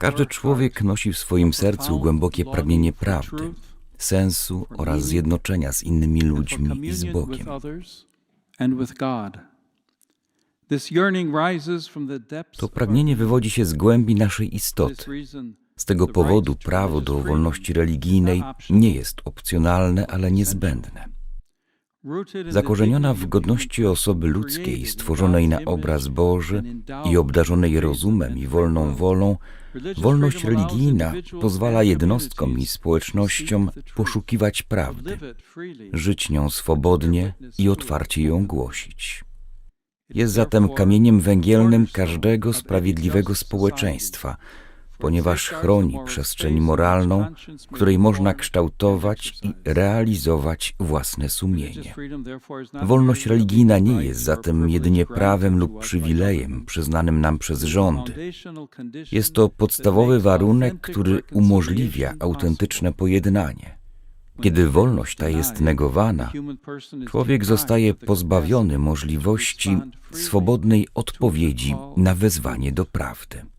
Każdy człowiek nosi w swoim sercu głębokie pragnienie prawdy, sensu oraz zjednoczenia z innymi ludźmi i z Bogiem. To pragnienie wywodzi się z głębi naszej istoty. Z tego powodu prawo do wolności religijnej nie jest opcjonalne, ale niezbędne. Zakorzeniona w godności osoby ludzkiej, stworzonej na obraz Boży i obdarzonej rozumem i wolną wolą, wolność religijna pozwala jednostkom i społecznościom poszukiwać prawdy, żyć nią swobodnie i otwarcie ją głosić. Jest zatem kamieniem węgielnym każdego sprawiedliwego społeczeństwa, ponieważ chroni przestrzeń moralną, w której można kształtować i realizować własne sumienie. Wolność religijna nie jest zatem jedynie prawem lub przywilejem przyznanym nam przez rządy. Jest to podstawowy warunek, który umożliwia autentyczne pojednanie. Kiedy wolność ta jest negowana, człowiek zostaje pozbawiony możliwości swobodnej odpowiedzi na wezwanie do prawdy.